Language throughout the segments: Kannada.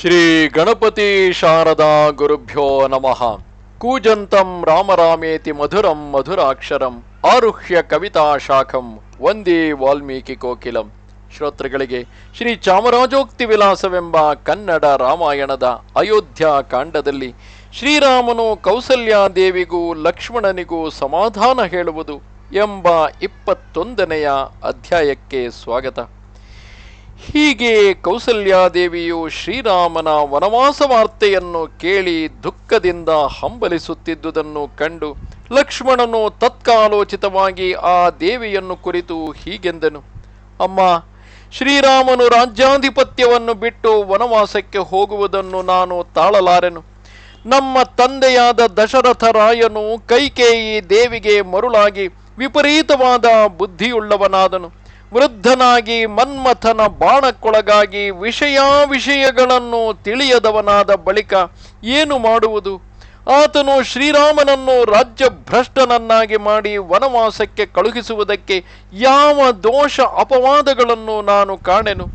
ಶ್ರೀ ಗಣಪತಿ ಶಾರದಾ ಗುರುಭ್ಯೋ ನಮಃ. ಕೂಜಂತಂ ರಾಮರಾಮೇತಿ ಮಧುರಂ ಮಧುರಾಕ್ಷರಂ ಆರುಹ್ಯ ಕವಿತಾ ಶಾಖಂ ವಂದೇ ವಾಲ್ಮೀಕಿ ಕೋಕಿಲಂ. ಶ್ರೋತೃಗಳಿಗೆ ಶ್ರೀ ಚಾಮರಾಜೋಕ್ತಿ ವಿಲಾಸವೆಂಬ ಕನ್ನಡ ರಾಮಾಯಣದ ಅಯೋಧ್ಯ ಕಾಂಡದಲ್ಲಿ ಶ್ರೀರಾಮನು ಕೌಸಲ್ಯಾದೇವಿಗೂ ಲಕ್ಷ್ಮಣನಿಗೂ ಸಮಾಧಾನ ಹೇಳುವುದು ಎಂಬ ಇಪ್ಪತ್ತೊಂದನೆಯ ಅಧ್ಯಾಯಕ್ಕೆ ಸ್ವಾಗತ. ಹೀಗೆ ಕೌಸಲ್ಯಾದೇವಿಯು ಶ್ರೀರಾಮನ ವನವಾಸ ವಾರ್ತೆಯನ್ನು ಕೇಳಿ ದುಃಖದಿಂದ ಹಂಬಲಿಸುತ್ತಿದ್ದುದನ್ನು ಕಂಡು ಲಕ್ಷ್ಮಣನು ತತ್ಕಾಲೋಚಿತವಾಗಿ ಆ ದೇವಿಯನ್ನು ಕುರಿತು ಹೀಗೆಂದನು. ಅಮ್ಮ, ಶ್ರೀರಾಮನು ರಾಜ್ಯಾಧಿಪತ್ಯವನ್ನು ಬಿಟ್ಟು ವನವಾಸಕ್ಕೆ ಹೋಗುವುದನ್ನು ನಾನು ತಾಳಲಾರೆನು. ನಮ್ಮ ತಂದೆಯಾದ ದಶರಥ ರಾಯನು ಕೈಕೇಯಿ ದೇವಿಗೆ ಮರುಳಾಗಿ ವಿಪರೀತವಾದ ಬುದ್ಧಿಯುಳ್ಳವನಾದನು. ವೃದ್ಧನಾಗಿ ಮನ್ಮಥನ ಬಾಣಕ್ಕೊಳಗಾಗಿ ವಿಷಯ ವಿಷಯಗಳನ್ನು ತಿಳಿಯದವನಾದ ಬಳಿಕ ಏನು ಮಾಡುವುದು? ಆತನು ಶ್ರೀರಾಮನನ್ನು ರಾಜ್ಯ ಭ್ರಷ್ಟನನ್ನಾಗಿ ಮಾಡಿ ವನವಾಸಕ್ಕೆ ಕಳುಹಿಸುವುದಕ್ಕೆ ಯಾವ ದೋಷ ಅಪವಾದಗಳನ್ನು ನಾನು ಕಾಣೆನು?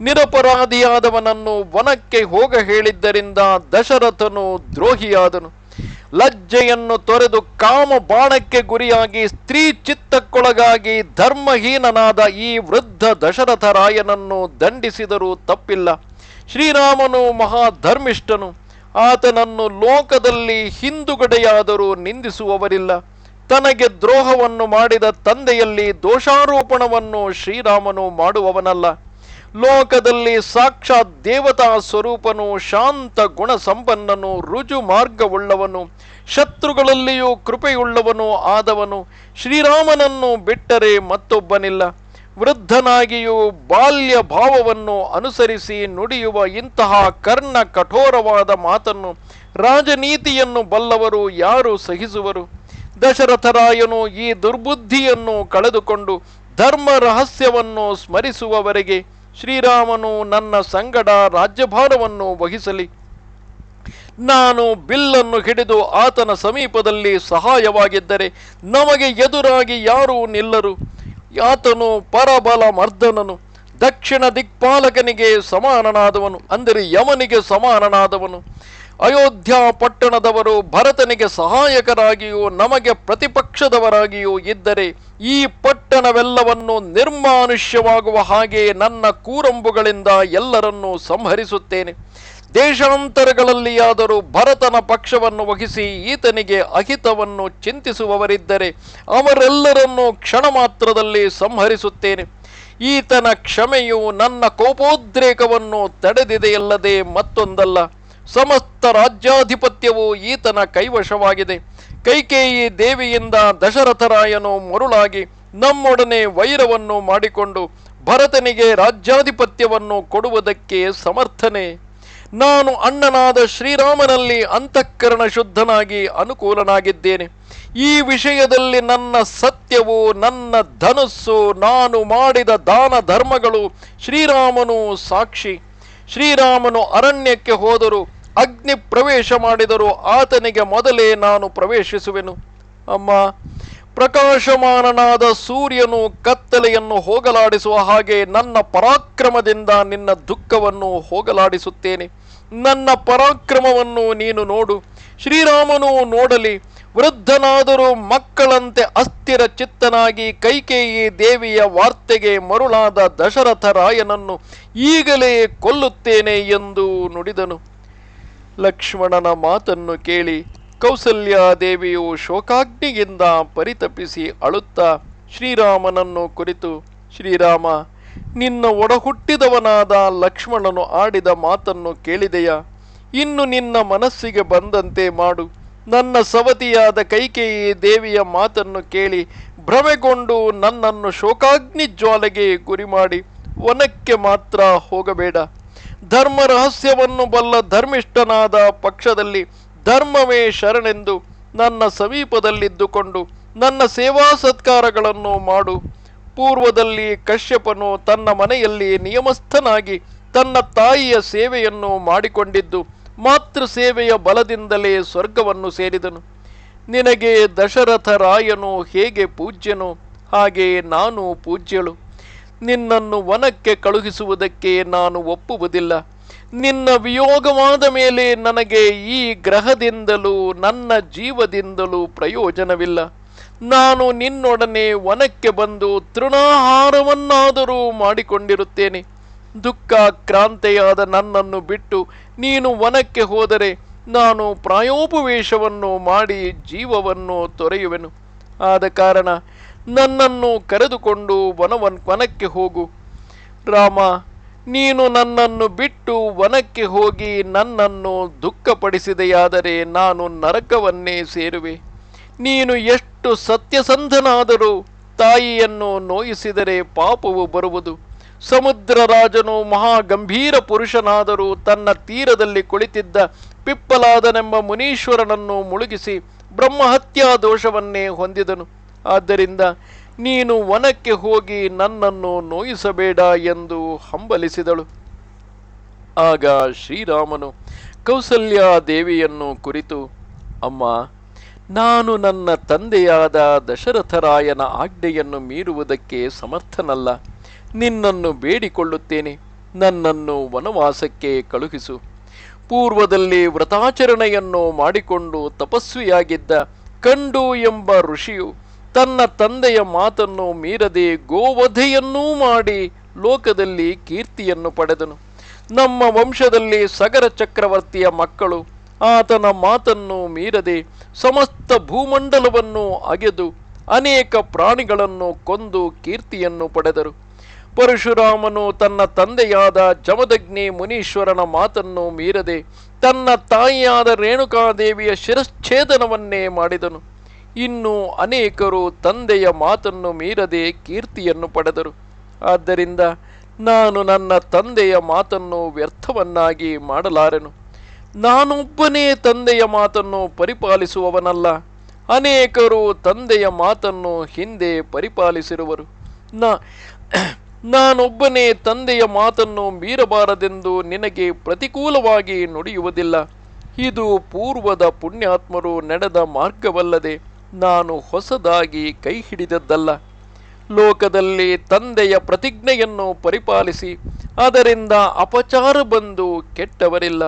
ನಿರಪರಾಧಿಯಾದವನನ್ನು ವನಕ್ಕೆ ಹೋಗ ಹೇಳಿದ್ದರಿಂದ ದಶರಥನು ದ್ರೋಹಿಯಾದನು. ಲಜ್ಜೆಯನ್ನು ತೊರೆದು ಕಾಮ ಬಾಣಕ್ಕೆ ಗುರಿಯಾಗಿ ಸ್ತ್ರೀ ಚಿತ್ತಕ್ಕೊಳಗಾಗಿ ಧರ್ಮಹೀನನಾದ ಈ ವೃದ್ಧ ದಶರಥ ರಾಯನನ್ನು ದಂಡಿಸಿದರೂ ತಪ್ಪಿಲ್ಲ. ಶ್ರೀರಾಮನು ಮಹಾಧರ್ಮಿಷ್ಠನು. ಆತನನ್ನು ಲೋಕದಲ್ಲಿ ಹಿಂದುಗಡೆಯಾದರೂ ನಿಂದಿಸುವವರಿಲ್ಲ. ತನಗೆ ದ್ರೋಹವನ್ನು ಮಾಡಿದ ತಂದೆಯಲ್ಲಿ ದೋಷಾರೋಪಣವನ್ನು ಶ್ರೀರಾಮನು ಮಾಡುವವನಲ್ಲ. ಲೋಕದಲ್ಲಿ ಸಾಕ್ಷಾತ್ ದೇವತಾ ಸ್ವರೂಪನು, ಶಾಂತ ಗುಣ ಸಂಪನ್ನನು ರುಜು ಮಾರ್ಗವುಳ್ಳವನು, ಶತ್ರುಗಳಲ್ಲಿಯೂ ಕೃಪೆಯುಳ್ಳವನು ಆದವನು. ಶ್ರೀರಾಮನನ್ನು ಬಿಟ್ಟರೆ ಮತ್ತೊಬ್ಬನಿಲ್ಲ. ವೃದ್ಧನಾಗಿಯೂ ಬಾಲ್ಯ ಭಾವವನ್ನು ಅನುಸರಿಸಿ ನುಡಿಯುವ ಇಂತಹ ಕರ್ಣ ಕಠೋರವಾದ ಮಾತನ್ನು ರಾಜನೀತಿಯನ್ನು ಬಲ್ಲವರು ಯಾರು ಸಹಿಸುವರು? ದಶರಥರಾಯನು ಈ ದುರ್ಬುದ್ಧಿಯನ್ನು ಕಳೆದುಕೊಂಡು ಧರ್ಮ ರಹಸ್ಯವನ್ನು ಸ್ಮರಿಸುವವರೆಗೆ ಶ್ರೀರಾಮನು ನನ್ನ ಸಂಗಡ ರಾಜ್ಯಭಾರವನ್ನು ವಹಿಸಲಿ. ನಾನು ಬಿಲ್ಲನ್ನು ಹಿಡಿದು ಆತನ ಸಮೀಪದಲ್ಲಿ ಸಹಾಯವಾಗಿದ್ದರೆ ನಮಗೆ ಎದುರಾಗಿ ಯಾರೂ ನಿಲ್ಲರು. ಆತನು ಪರಬಲ ಮರ್ದನನು, ದಕ್ಷಿಣ ದಿಕ್ಪಾಲಕನಿಗೆ ಸಮಾನನಾದವನು, ಅಂದರೆ ಯಮನಿಗೆ ಸಮಾನನಾದವನು. ಅಯೋಧ್ಯ ಪಟ್ಟಣದವರು ಭರತನಿಗೆ ಸಹಾಯಕರಾಗಿಯೂ ನಮಗೆ ಪ್ರತಿಪಕ್ಷದವರಾಗಿಯೂ ಇದ್ದರೆ ಈ ಪಟ್ಟಣವೆಲ್ಲವನ್ನು ನಿರ್ಮಾನುಷ್ಯವಾಗುವ ಹಾಗೆ ನನ್ನ ಕೂರಂಬುಗಳಿಂದ ಎಲ್ಲರನ್ನೂ ಸಂಹರಿಸುತ್ತೇನೆ. ದೇಶಾಂತರಗಳಲ್ಲಿಯಾದರೂ ಭರತನ ಪಕ್ಷವನ್ನು ವಹಿಸಿ ಈತನಿಗೆ ಅಹಿತವನ್ನು ಚಿಂತಿಸುವವರಿದ್ದರೆ ಅವರೆಲ್ಲರನ್ನೂ ಕ್ಷಣ ಮಾತ್ರದಲ್ಲಿ ಸಂಹರಿಸುತ್ತೇನೆ. ಈತನ ಕ್ಷಮೆಯು ನನ್ನ ಕೋಪೋದ್ರೇಕವನ್ನು ತಡೆದಿದೆಯಲ್ಲದೆ ಮತ್ತೊಂದಲ್ಲ. ಸಮಸ್ತ ರಾಜ್ಯಾಧಿಪತ್ಯವು ಈತನ ಕೈವಶವಾಗಿದೆ. ಕೈಕೇಯಿ ದೇವಿಯಿಂದ ದಶರಥರಾಯನು ಮರುಳಾಗಿ ನಮ್ಮೊಡನೆ ವೈರವನ್ನು ಮಾಡಿಕೊಂಡು ಭರತನಿಗೆ ರಾಜ್ಯಾಧಿಪತ್ಯವನ್ನು ಕೊಡುವುದಕ್ಕೆ ಸಮರ್ಥನೆ. ನಾನು ಅಣ್ಣನಾದ ಶ್ರೀರಾಮನಲ್ಲಿ ಅಂತಃಕರಣ ಶುದ್ಧನಾಗಿ ಅನುಕೂಲನಾಗಿದ್ದೇನೆ. ಈ ವಿಷಯದಲ್ಲಿ ನನ್ನ ಸತ್ಯವು, ನನ್ನ ಧನುಸ್ಸು, ನಾನು ಮಾಡಿದ ದಾನ ಧರ್ಮಗಳು ಶ್ರೀರಾಮನು ಸಾಕ್ಷಿ. ಶ್ರೀರಾಮನು ಅರಣ್ಯಕ್ಕೆ ಹೋದರು, ಅಗ್ನಿ ಪ್ರವೇಶ ಮಾಡಿದರು, ಆತನಿಗೆ ಮೊದಲೇ ನಾನು ಪ್ರವೇಶಿಸುವೆನು. ಅಮ್ಮ, ಪ್ರಕಾಶಮಾನನಾದ ಸೂರ್ಯನು ಕತ್ತಲೆಯನ್ನು ಹೋಗಲಾಡಿಸುವ ಹಾಗೆ ನನ್ನ ಪರಾಕ್ರಮದಿಂದ ನಿನ್ನ ದುಃಖವನ್ನು ಹೋಗಲಾಡಿಸುತ್ತೇನೆ. ನನ್ನ ಪರಾಕ್ರಮವನ್ನು ನೀನು ನೋಡು. ಶ್ರೀರಾಮನು ನೋಡಲಿ ವೃದ್ಧನಾದರೂ ಮಕ್ಕಳಂತೆ ಅಸ್ಥಿರ ಚಿತ್ತನಾಗಿ ಕೈಕೇಯಿ ದೇವಿಯ ವಾರ್ತೆಗೆ ಮರುಳಾದ ದಶರಥ ರಾಯನನ್ನು ಈಗಲೇ ಕೊಲ್ಲುತ್ತೇನೆ ಎಂದು ನುಡಿದನು. ಲಕ್ಷ್ಮಣನ ಮಾತನ್ನು ಕೇಳಿ ಕೌಸಲ್ಯಾದೇವಿಯು ಶೋಕಾಗ್ನಿಯಿಂದ ಪರಿತಪಿಸಿ ಅಳುತ್ತಾ ಶ್ರೀರಾಮನನ್ನು ಕುರಿತು, ಶ್ರೀರಾಮ, ನಿನ್ನ ಒಡಹುಟ್ಟಿದವನಾದ ಲಕ್ಷ್ಮಣನು ಆಡಿದ ಮಾತನ್ನು ಕೇಳಿದೆಯಾ? ಇನ್ನು ನಿನ್ನ ಮನಸ್ಸಿಗೆ ಬಂದಂತೆ ಮಾಡು. ನನ್ನ ಸವತಿಯಾದ ಕೈಕೇಯಿ ದೇವಿಯ ಮಾತನ್ನು ಕೇಳಿ ಭ್ರಮೆಗೊಂಡು ನನ್ನನ್ನು ಶೋಕಾಗ್ನಿ ಜ್ವಾಲೆಗೆ ಗುರಿ ಮಾಡಿ ವನಕ್ಕೆ ಮಾತ್ರ ಹೋಗಬೇಡ. ಧರ್ಮ ರಹಸ್ಯವನ್ನು ಬಲ್ಲ ಧರ್ಮಿಷ್ಠನಾದ ಪಕ್ಷದಲ್ಲಿ ಧರ್ಮವೇ ಶರಣೆಂದು ನನ್ನ ಸಮೀಪದಲ್ಲಿದ್ದುಕೊಂಡು ನನ್ನ ಸೇವಾ ಸತ್ಕಾರಗಳನ್ನು ಮಾಡು. ಪೂರ್ವದಲ್ಲಿ ಕಶ್ಯಪನು ತನ್ನ ಮನೆಯಲ್ಲಿ ನಿಯಮಸ್ಥನಾಗಿ ತನ್ನ ತಾಯಿಯ ಸೇವೆಯನ್ನು ಮಾಡಿಕೊಂಡಿದ್ದು ಮಾತೃ ಸೇವೆಯ ಬಲದಿಂದಲೇ ಸ್ವರ್ಗವನ್ನು ಸೇರಿದನು. ನಿನಗೆ ದಶರಥ ರಾಯನು ಹೇಗೆ ಪೂಜ್ಯನು? ಹಾಗೆ ನಾನು ಪೂಜ್ಯಳು. ನಿನ್ನನ್ನು ವನಕ್ಕೆ ಕಳುಹಿಸುವುದಕ್ಕೆ ನಾನು ಒಪ್ಪುವುದಿಲ್ಲ. ನಿನ್ನ ವಿಯೋಗವಾದ ಮೇಲೆ ನನಗೆ ಈ ಗ್ರಹದಿಂದಲೂ ನನ್ನ ಜೀವದಿಂದಲೂ ಪ್ರಯೋಜನವಿಲ್ಲ. ನಾನು ನಿನ್ನೊಡನೆ ವನಕ್ಕೆ ಬಂದು ತೃಣಾಹಾರವನ್ನಾದರೂ ಮಾಡಿಕೊಂಡಿರುತ್ತೇನೆ. ದುಃಖಾಕ್ರಾಂತೆಯಾದ ನನ್ನನ್ನು ಬಿಟ್ಟು ನೀನು ವನಕ್ಕೆ ಹೋದರೆ ನಾನು ಪ್ರಾಯೋಪವೇಶವನ್ನು ಮಾಡಿ ಜೀವವನ್ನು ತೊರೆಯುವೆನು. ಆದ ಕಾರಣ ನನ್ನನ್ನು ಕರೆದುಕೊಂಡು ವನವನ್, ವನಕ್ಕೆ ಹೋಗು. ರಾಮ, ನೀನು ನನ್ನನ್ನು ಬಿಟ್ಟು ವನಕ್ಕೆ ಹೋಗಿ ನನ್ನನ್ನು ದುಃಖಪಡಿಸಿದೆಯಾದರೆ ನಾನು ನರಕವನ್ನೇ ಸೇರುವೆ. ನೀನು ಎಷ್ಟು ಸತ್ಯಸಂಧನಾದರೂ ತಾಯಿಯನ್ನು ನೋಯಿಸಿದರೆ ಪಾಪವು ಬರುವುದು. ಸಮುದ್ರ ರಾಜನು ಮಹಾ ಗಂಭೀರ ಪುರುಷನಾದರೂ ತನ್ನ ತೀರದಲ್ಲಿ ಕುಳಿತಿದ್ದ ಪಿಪ್ಪಲಾದನೆಂಬ ಮುನೀಶ್ವರನನ್ನು ಮುಳುಗಿಸಿ ಬ್ರಹ್ಮಹತ್ಯಾ ದೋಷವನ್ನೇ ಹೊಂದಿದನು. ಆದ್ದರಿಂದ ನೀನು ವನಕ್ಕೆ ಹೋಗಿ ನನ್ನನ್ನು ನೋಯಿಸಬೇಡ ಎಂದು ಹಂಬಲಿಸಿದಳು. ಆಗ ಶ್ರೀರಾಮನು ಕೌಸಲ್ಯಾದೇವಿಯನ್ನು ಕುರಿತು, ಅಮ್ಮ, ನಾನು ನನ್ನ ತಂದೆಯಾದ ದಶರಥರಾಯನ ಆಜ್ಞೆಯನ್ನು ಮೀರುವುದಕ್ಕೆ ಸಮರ್ಥನಲ್ಲ. ನಿನ್ನನ್ನು ಬೇಡಿಕೊಳ್ಳುತ್ತೇನೆ. ನನ್ನನ್ನು ವನವಾಸಕ್ಕೆ ಕಳುಹಿಸು. ಪೂರ್ವದಲ್ಲಿ ವ್ರತಾಚರಣೆಯನ್ನು ಮಾಡಿಕೊಂಡು ತಪಸ್ವಿಯಾಗಿದ್ದ ಕಂಡು ಎಂಬ ಋಷಿಯು ತನ್ನ ತಂದೆಯ ಮಾತನ್ನು ಮೀರದೆ ಗೋವಧೆಯನ್ನೂ ಮಾಡಿ ಲೋಕದಲ್ಲಿ ಕೀರ್ತಿಯನ್ನು ಪಡೆದನು. ನಮ್ಮ ವಂಶದಲ್ಲಿ ಸಗರ ಚಕ್ರವರ್ತಿಯ ಮಕ್ಕಳು ಆತನ ಮಾತನ್ನು ಮೀರದೆ ಸಮಸ್ತ ಭೂಮಂಡಲವನ್ನು ಅಗೆದು ಅನೇಕ ಪ್ರಾಣಿಗಳನ್ನು ಕೊಂದು ಕೀರ್ತಿಯನ್ನು ಪಡೆದರು. ಪರಶುರಾಮನು ತನ್ನ ತಂದೆಯಾದ ಜಮದಗ್ನಿ ಮುನೀಶ್ವರನ ಮಾತನ್ನು ಮೀರದೆ ತನ್ನ ತಾಯಿಯಾದ ರೇಣುಕಾದೇವಿಯ ಶಿರಚ್ಛೇದನವನ್ನೇ ಮಾಡಿದನು. ಇನ್ನು ಅನೇಕರು ತಂದೆಯ ಮಾತನ್ನು ಮೀರದೆ ಕೀರ್ತಿಯನ್ನು ಪಡೆದರು. ಆದ್ದರಿಂದ ನಾನು ನನ್ನ ತಂದೆಯ ಮಾತನ್ನು ವ್ಯರ್ಥವನ್ನಾಗಿ ಮಾಡಲಾರೆನು. ನಾನೊಬ್ಬನೇ ತಂದೆಯ ಮಾತನ್ನು ಪರಿಪಾಲಿಸುವವನಲ್ಲ. ಅನೇಕರು ತಂದೆಯ ಮಾತನ್ನು ಹಿಂದೆ ಪರಿಪಾಲಿಸಿರುವರು. ನಾ ನಾನೊಬ್ಬನೇ ತಂದೆಯ ಮಾತನ್ನು ಮೀರಬಾರದೆಂದು ನಿನಗೆ ಪ್ರತಿಕೂಲವಾಗಿ ನುಡಿಯುವುದಿಲ್ಲ. ಇದು ಪೂರ್ವದ ಪುಣ್ಯಾತ್ಮರು ನಡೆದ ಮಾರ್ಗವಲ್ಲದೆ ನಾನು ಹೊಸದಾಗಿ ಕೈ ಹಿಡಿದದ್ದಲ್ಲ. ಲೋಕದಲ್ಲಿ ತಂದೆಯ ಪ್ರತಿಜ್ಞೆಯನ್ನು ಪರಿಪಾಲಿಸಿ ಅದರಿಂದ ಅಪಚಾರ ಬಂದು ಕೆಟ್ಟವರಿಲ್ಲ.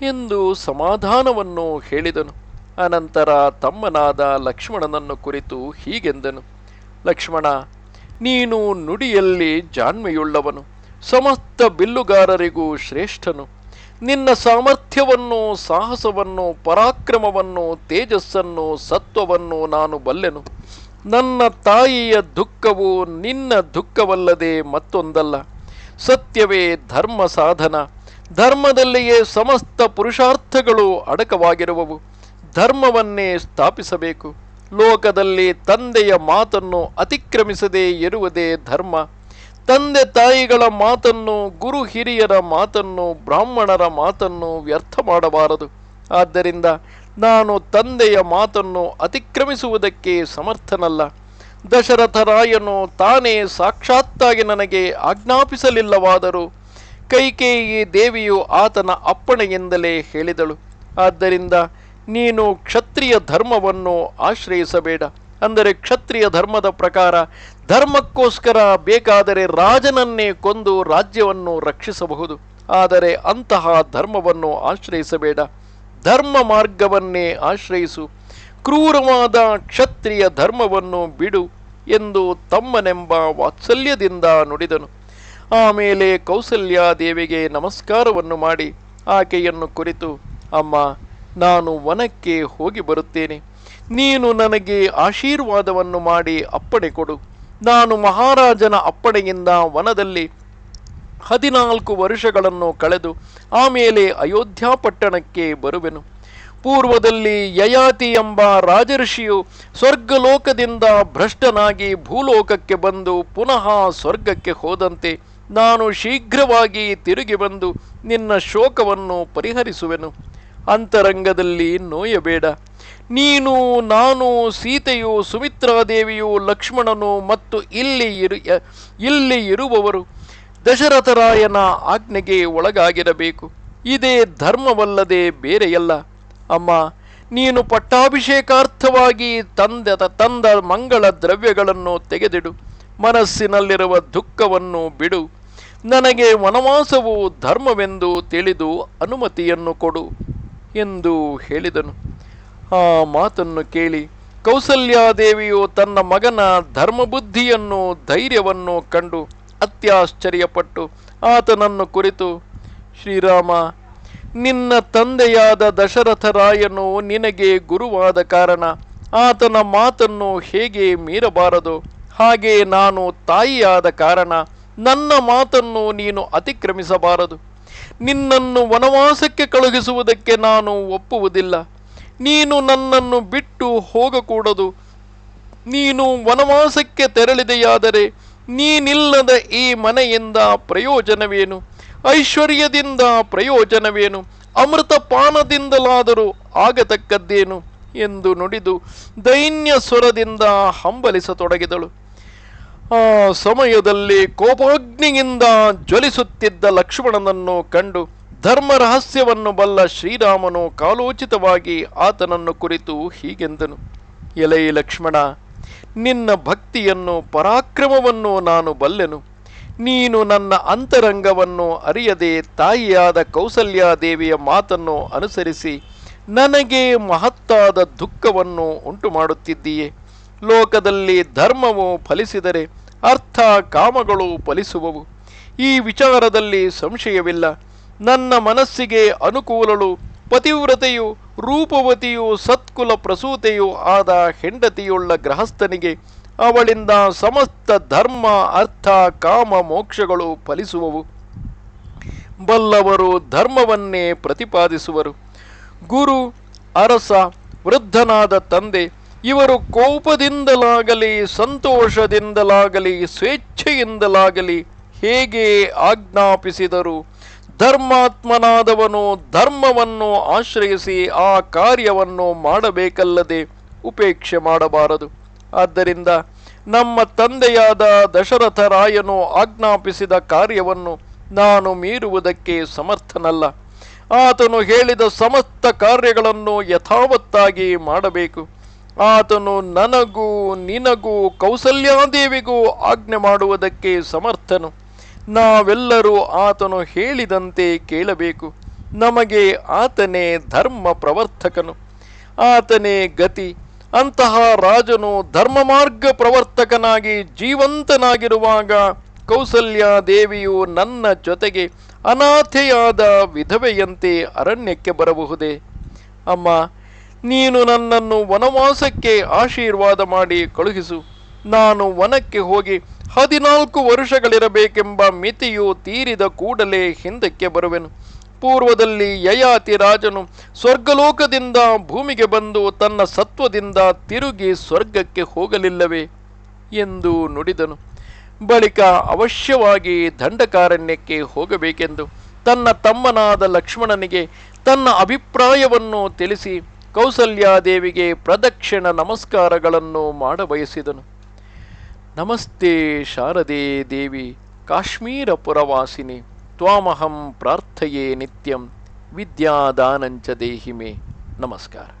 ಎಂದು ಸಮಾಧಾನವನ್ನು ಹೇಳಿದನು. ಅನಂತರ ತಮ್ಮನಾದ ಲಕ್ಷ್ಮಣನನ್ನು ಕುರಿತು ಹೀಗೆಂದನು. ಲಕ್ಷ್ಮಣ ನೀನು ನುಡಿಯಲ್ಲಿ ಜಾಣ್ಮೆಯುಳ್ಳವನು. ಸಮಸ್ತ ಬಿಲ್ಲುಗಾರರಿಗೂ ಶ್ರೇಷ್ಠನು. ನಿನ್ನ ಸಾಮರ್ಥ್ಯವನ್ನು ಸಾಹಸವನ್ನು ಪರಾಕ್ರಮವನ್ನು ತೇಜಸ್ಸನ್ನು ಸತ್ವವನ್ನು ನಾನು ಬಲ್ಲೆನು. ನನ್ನ ತಾಯಿಯ ದುಃಖವು ನಿನ್ನ ದುಃಖವಲ್ಲದೆ ಮತ್ತೊಂದಲ್ಲ. ಸತ್ಯವೇ ಧರ್ಮ ಸಾಧನ. ಧರ್ಮದಲ್ಲಿಯೇ ಸಮಸ್ತ ಪುರುಷಾರ್ಥಗಳು ಅಡಕವಾಗಿರುವವು. ಧರ್ಮವನ್ನೇ ಸ್ಥಾಪಿಸಬೇಕು. ಲೋಕದಲ್ಲಿ ತಂದೆಯ ಮಾತನ್ನು ಅತಿಕ್ರಮಿಸದೇ ಇರುವುದೇ ಧರ್ಮ. ತಂದೆ ತಾಯಿಗಳ ಮಾತನ್ನು, ಗುರು ಹಿರಿಯರ ಮಾತನ್ನು, ಬ್ರಾಹ್ಮಣರ ಮಾತನ್ನು ವ್ಯರ್ಥ ಮಾಡಬಾರದು. ಆದ್ದರಿಂದ ನಾನು ತಂದೆಯ ಮಾತನ್ನು ಅತಿಕ್ರಮಿಸುವುದಕ್ಕೆ ಸಮರ್ಥನಲ್ಲ. ದಶರಥರಾಯನು ತಾನೇ ಸಾಕ್ಷಾತ್ತಾಗಿ ನನಗೆ ಆಜ್ಞಾಪಿಸಲಿಲ್ಲವಾದರೂ ಕೈಕೇಯಿ ದೇವಿಯು ಆತನ ಅಪ್ಪಣೆಯಿಂದಲೇ ಹೇಳಿದಳು. ಆದ್ದರಿಂದ ನೀನು ಕ್ಷತ್ರಿಯ ಧರ್ಮವನ್ನು ಆಶ್ರಯಿಸಬೇಡ. ಅಂದರೆ ಕ್ಷತ್ರಿಯ ಧರ್ಮದ ಪ್ರಕಾರ ಧರ್ಮಕ್ಕೋಸ್ಕರ ಬೇಕಾದರೆ ರಾಜನನ್ನೇ ಕೊಂದು ರಾಜ್ಯವನ್ನು ರಕ್ಷಿಸಬಹುದು. ಆದರೆ ಅಂತಹ ಧರ್ಮವನ್ನು ಆಶ್ರಯಿಸಬೇಡ. ಧರ್ಮ ಮಾರ್ಗವನ್ನೇ ಆಶ್ರಯಿಸು. ಕ್ರೂರವಾದ ಕ್ಷತ್ರಿಯ ಧರ್ಮವನ್ನು ಬಿಡು ಎಂದು ತಮ್ಮನೆಂಬ ವಾತ್ಸಲ್ಯದಿಂದ ನುಡಿದನು. ಆಮೇಲೆ ಕೌಸಲ್ಯಾದೇವಿಗೆ ನಮಸ್ಕಾರವನ್ನು ಮಾಡಿ ಆಕೆಯನ್ನು ಕುರಿತು, ಅಮ್ಮ ನಾನು ವನಕ್ಕೆ ಹೋಗಿ ಬರುತ್ತೇನೆ. ನೀನು ನನಗೆ ಆಶೀರ್ವಾದವನ್ನು ಮಾಡಿ ಅಪ್ಪಣೆ ಕೊಡು. ನಾನು ಮಹಾರಾಜನ ಅಪ್ಪಣೆಯಿಂದ ವನದಲ್ಲಿ ಹದಿನಾಲ್ಕು ವರ್ಷಗಳನ್ನು ಕಳೆದು ಆಮೇಲೆ ಅಯೋಧ್ಯ ಪಟ್ಟಣಕ್ಕೆ ಬರುವೆನು. ಪೂರ್ವದಲ್ಲಿ ಯಯಾತಿ ಎಂಬ ರಾಜಋಷಿಯು ಸ್ವರ್ಗಲೋಕದಿಂದ ಭ್ರಷ್ಟನಾಗಿ ಭೂಲೋಕಕ್ಕೆ ಬಂದು ಪುನಃ ಸ್ವರ್ಗಕ್ಕೆ ಹೋದಂತೆ ನಾನು ಶೀಘ್ರವಾಗಿ ತಿರುಗಿ ಬಂದು ನಿನ್ನ ಶೋಕವನ್ನು ಪರಿಹರಿಸುವೆನು. ಅಂತರಂಗದಲ್ಲಿ ನೋಯಬೇಡ ನೀನು, ನಾನು, ಸೀತೆಯು ಸುಮಿತ್ರಾದೇವಿಯು ಲಕ್ಷ್ಮಣನು ಮತ್ತು ಇಲ್ಲಿ ಇರು ಇಲ್ಲಿ ಇರುವವರು ದಶರಥರಾಯನ ಆಜ್ಞೆಗೆ ಒಳಗಾಗಿರಬೇಕು. ಇದೇ ಧರ್ಮವಲ್ಲದೆ ಬೇರೆಯಲ್ಲ. ಅಮ್ಮ, ನೀನು ಪಟ್ಟಾಭಿಷೇಕಾರ್ಥವಾಗಿ ತಂದ ತಂದ ಮಂಗಳ ದ್ರವ್ಯಗಳನ್ನು ತೆಗೆದಿಡು. ಮನಸ್ಸಿನಲ್ಲಿರುವ ದುಃಖವನ್ನು ಬಿಡು. ನನಗೆ ವನವಾಸವು ಧರ್ಮವೆಂದು ತಿಳಿದು ಅನುಮತಿಯನ್ನು ಕೊಡು. ಎಂದು ಹೇಳಿದನು. ಆ ಮಾತನ್ನು ಕೇಳಿ ಕೌಸಲ್ಯಾದೇವಿಯು ತನ್ನ ಮಗನ ಧರ್ಮಬುದ್ಧಿಯನ್ನು ಧೈರ್ಯವನ್ನು ಕಂಡು ಅತ್ಯಾಶ್ಚರ್ಯಪಟ್ಟು ಆತನನ್ನು ಕುರಿತು, ಶ್ರೀರಾಮ, ನಿನ್ನ ತಂದೆಯಾದ ದಶರಥರಾಯನು ನಿನಗೆ ಗುರುವಾದ ಕಾರಣ ಆತನ ಮಾತನ್ನು ಹೇಗೆ ಮೀರಬಾರದು? ಹಾಗೆ ನಾನು ತಾಯಿಯಾದ ಕಾರಣ ನನ್ನ ಮಾತನ್ನು ನೀನು ಅತಿಕ್ರಮಿಸಬಾರದು. ನಿನ್ನನ್ನು ವನವಾಸಕ್ಕೆ ಕಳುಹಿಸುವುದಕ್ಕೆ ನಾನು ಒಪ್ಪುವುದಿಲ್ಲ. ನೀನು ನನ್ನನ್ನು ಬಿಟ್ಟು ಹೋಗಕೂಡದು. ನೀನು ವನವಾಸಕ್ಕೆ ತೆರಳಿದೆಯಾದರೆ ನೀನಿಲ್ಲದ ಈ ಮನೆಯಿಂದ ಪ್ರಯೋಜನವೇನು? ಐಶ್ವರ್ಯದಿಂದ ಪ್ರಯೋಜನವೇನು? ಅಮೃತ ಪಾನದಿಂದಲಾದರೂ ಆಗತಕ್ಕದ್ದೇನು? ಎಂದು ನುಡಿದು ದೈನ್ಯ ಸ್ವರದಿಂದ ಹಂಬಲಿಸತೊಡಗಿದಳು. ಆ ಸಮಯದಲ್ಲಿ ಕೋಪಾಗ್ನಿಯಿಂದ ಜ್ವಲಿಸುತ್ತಿದ್ದ ಲಕ್ಷ್ಮಣನನ್ನು ಕಂಡು ಧರ್ಮ ರಹಸ್ಯವನ್ನು ಬಲ್ಲ ಶ್ರೀರಾಮನು ಕಾಲೋಚಿತವಾಗಿ ಆತನನ್ನು ಕುರಿತು ಹೀಗೆಂದನು. ಎಲೈ ಲಕ್ಷ್ಮಣ, ನಿನ್ನ ಭಕ್ತಿಯನ್ನು ಪರಾಕ್ರಮವನ್ನು ನಾನು ಬಲ್ಲೆನು. ನೀನು ನನ್ನ ಅಂತರಂಗವನ್ನು ಅರಿಯದೆ ತಾಯಿಯಾದ ಕೌಸಲ್ಯಾದೇವಿಯ ಮಾತನ್ನು ಅನುಸರಿಸಿ ನನಗೆ ಮಹತ್ತಾದ ದುಃಖವನ್ನು ಉಂಟು ಮಾಡುತ್ತಿದ್ದೀಯೆ ಲೋಕದಲ್ಲಿ ಧರ್ಮವು ಫಲಿಸಿದರೆ ಅರ್ಥ ಕಾಮಗಳು ಫಲಿಸುವವು. ಈ ವಿಚಾರದಲ್ಲಿ ಸಂಶಯವಿಲ್ಲ. ನನ್ನ ಮನಸ್ಸಿಗೆ ಅನುಕೂಲಳು, ಪತಿವ್ರತೆಯು, ರೂಪವತಿಯು, ಸತ್ಕುಲ ಪ್ರಸೂತೆಯೂ ಆದ ಹೆಂಡತಿಯುಳ್ಳ ಗೃಹಸ್ಥನಿಗೆ ಅವಳಿಂದ ಸಮಸ್ತ ಧರ್ಮ, ಅರ್ಥ, ಕಾಮ, ಮೋಕ್ಷಗಳು ಫಲಿಸುವವು. ಬಲ್ಲವರು ಧರ್ಮವನ್ನೇ ಪ್ರತಿಪಾದಿಸುವರು. ಗುರು, ಅರಸ, ವೃದ್ಧನಾದ ತಂದೆ ಇವರು ಕೋಪದಿಂದಲಾಗಲಿ, ಸಂತೋಷದಿಂದಲಾಗಲಿ, ಸ್ವೇಚ್ಛೆಯಿಂದಲಾಗಲಿ ಹೇಗೆ ಆಜ್ಞಾಪಿಸಿದರು? ಧರ್ಮಾತ್ಮನಾದವನು ಧರ್ಮವನ್ನು ಆಶ್ರಯಿಸಿ ಆ ಕಾರ್ಯವನ್ನು ಮಾಡಬೇಕಲ್ಲದೆ ಉಪೇಕ್ಷೆ ಮಾಡಬಾರದು. ಆದ್ದರಿಂದ ನಮ್ಮ ತಂದೆಯಾದ ದಶರಥ ರಾಯನು ಆಜ್ಞಾಪಿಸಿದ ಕಾರ್ಯವನ್ನು ನಾನು ಮೀರುವುದಕ್ಕೆ ಸಮರ್ಥನಲ್ಲ. ಆತನು ಹೇಳಿದ ಸಮಸ್ತ ಕಾರ್ಯಗಳನ್ನು ಯಥಾವತ್ತಾಗಿ ಮಾಡಬೇಕು. ಆತನು ನನಗೂ, ನಿನಗೂ, ಕೌಸಲ್ಯಾದೇವಿಗೂ ಆಜ್ಞೆ ಮಾಡುವುದಕ್ಕೆ ಸಮರ್ಥನು. ನಾವೆಲ್ಲರೂ ಆತನು ಹೇಳಿದಂತೆ ಕೇಳಬೇಕು. ನಮಗೆ ಆತನೇ ಧರ್ಮ ಪ್ರವರ್ತಕನು. ಆತನೇ ಗತಿ. ಅಂತಹ ರಾಜನು ಧರ್ಮ ಮಾರ್ಗ ಪ್ರವರ್ತಕನಾಗಿ ಜೀವಂತನಾಗಿರುವಾಗ ಕೌಸಲ್ಯಾದೇವಿಯು ನನ್ನ ಜೊತೆಗೆ ಅನಾಥೆಯಾದ ವಿಧವೆಯಂತೆ ಅರಣ್ಯಕ್ಕೆ ಬರಬಹುದೇ? ಅಮ್ಮ ನೀನು ನನ್ನನ್ನು ವನವಾಸಕ್ಕೆ ಆಶೀರ್ವಾದ ಮಾಡಿ ಕಳುಹಿಸು. ನಾನು ವನಕ್ಕೆ ಹೋಗಿ ಹದಿನಾಲ್ಕು ವರ್ಷಗಳಿರಬೇಕೆಂಬ ಮಿತಿಯು ತೀರಿದ ಕೂಡಲೇ ಹಿಂದಕ್ಕೆ ಬರುವೆನು. ಪೂರ್ವದಲ್ಲಿ ಯಯಾತಿ ರಾಜನು ಸ್ವರ್ಗಲೋಕದಿಂದ ಭೂಮಿಗೆ ಬಂದು ತನ್ನ ಸತ್ವದಿಂದ ತಿರುಗಿ ಸ್ವರ್ಗಕ್ಕೆ ಹೋಗಲಿಲ್ಲವೇ ಎಂದು ನುಡಿದನು. ಬಳಿಕ ಅವಶ್ಯವಾಗಿ ದಂಡಕಾರಣ್ಯಕ್ಕೆ ಹೋಗಬೇಕೆಂದು ತನ್ನ ತಮ್ಮನಾದ ಲಕ್ಷ್ಮಣನಿಗೆ ತನ್ನ ಅಭಿಪ್ರಾಯವನ್ನು ತಿಳಿಸಿ ಕೌಸಲ್ಯಾದೇವಿಗೆ ಪ್ರದಕ್ಷಿಣ ನಮಸ್ಕಾರಗಳನ್ನು ಮಾಡಬಯಸಿದನು. ನಮಸ್ತೆ ಶಾರದೆ ದೇವಿ ಕಾಶ್ಮೀರ ಪುರವಾಸಿನಿ ತ್ವಾಮಹಂ ಪ್ರಾರ್ಥಯೇ ನಿತ್ಯಂ, ವಿದ್ಯಾದಾನಂಚ ದೇಹಿಮೆ. ನಮಸ್ಕಾರ.